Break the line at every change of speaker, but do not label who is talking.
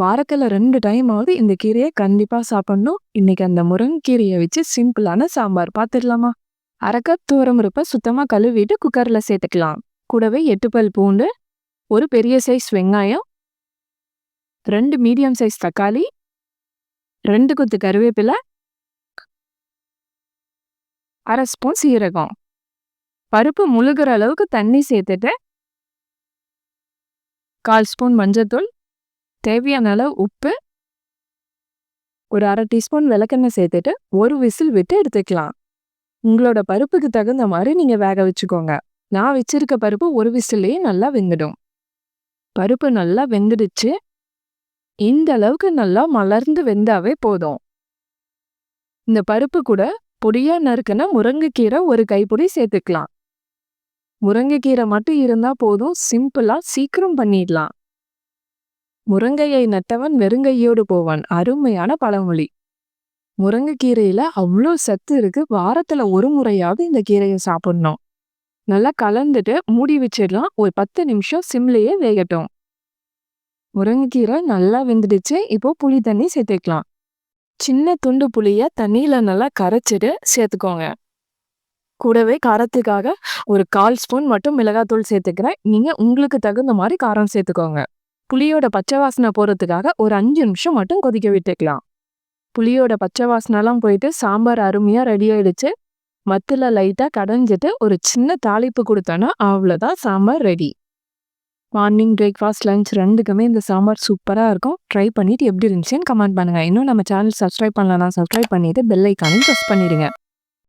வாரத்தில் ரெண்டு டைமாவது இந்த கீரையை கண்டிப்பாக சாப்பிடணும். இன்னைக்கு அந்த முருங்கீரையை வச்சு சிம்பிளான சாம்பார் பார்த்துடலாமா அரைக்க தூரம் இருப்ப சுத்தமாக கழுவிட்டு குக்கரில் சேர்த்துக்கலாம். கூடவே எட்டு பல் பூண்டு ஒரு பெரிய சைஸ் வெங்காயம் ரெண்டு மீடியம் சைஸ் தக்காளி ரெண்டு கொத்து கருவேப்பிலை அரை ஸ்பூன் சீரகம். பருப்பு முழுகிற அளவுக்கு தண்ணி சேர்த்துட்டு கால் ஸ்பூன் மஞ்சத்தூள் தேவையான அளவு உப்பு ஒரு அரை டீஸ்பூன் விளக்கெண்ணெய் சேர்த்துட்டு ஒரு விசில் விட்டு எடுத்துக்கலாம். உங்களோட பருப்புக்கு தகுந்த மாதிரி நீங்கள் வேக வச்சுக்கோங்க. நான் வச்சிருக்க பருப்பு ஒரு விசிலேயே நல்லா வெந்துடும். பருப்பு நல்லா வெந்துடுச்சு. இந்த அளவுக்கு நல்லா மலர்ந்து வெந்தாவே போதும். இந்த பருப்பு கூட பொடியாக நறுக்கின முருங்கைக்கீரை ஒரு கைப்பொடி சேர்த்துக்கலாம். முருங்கைக்கீரை மட்டும் இருந்தால் போதும். சிம்பிளாக சீக்கிரம் பண்ணிடலாம். முருங்கையை நட்டவன் வெறுங்கையோடு போவான். அருமையான பழமொழி. முருங்கைக்கீரையில அவ்வளோ சத்து இருக்கு. வாரத்துல ஒரு முறையாவது இந்த கீரையை சாப்பிடணும். நல்லா கலந்துட்டு மூடி வச்சிடலாம். ஒரு பத்து நிமிஷம் சிம்லேயே வேகட்டும். முருங்கைக்கீரை நல்லா வெந்துடுச்சு. இப்போ புளி தண்ணி சேர்த்துக்கலாம். சின்ன துண்டு புளிய தண்ணியில நல்லா கரைச்சிட்டு சேர்த்துக்கோங்க. கூடவே காரத்துக்காக ஒரு கால் ஸ்பூன் மட்டும் மிளகாத்தூள் சேர்த்துக்கிறேன். நீங்க உங்களுக்கு தகுந்த மாதிரி காரம் சேர்த்துக்கோங்க. புளியோட பச்சை வாசனை போகிறதுக்காக ஒரு அஞ்சு நிமிஷம் மட்டும் கொதிக்க விட்டுக்கலாம். புளியோட பச்சை வாசனைலாம் போயிட்டு சாம்பார் அருமையாக ரெடி ஆயிடுச்சு. மத்தில் லைட்டாக கடைஞ்சிட்டு ஒரு சின்ன தாளிப்பு கொடுத்தோன்னா அவ்வளோதான் sambar ready morning breakfast lunch ரெண்டுக்குமே இந்த சாம்பார் சூப்பராக இருக்கும். ட்ரை பண்ணிவிட்டு எப்படி இருந்துச்சுன்னு கமெண்ட் பண்ணுங்க. இன்னும் நம்ம சேனல் சப்ஸ்கிரைப் பண்ணலன்னா சப்ஸ்கிரைப் பண்ணிவிட்டு பெல் ஐக்கானையும் ப்ரெஸ் பண்ணிடுங்க.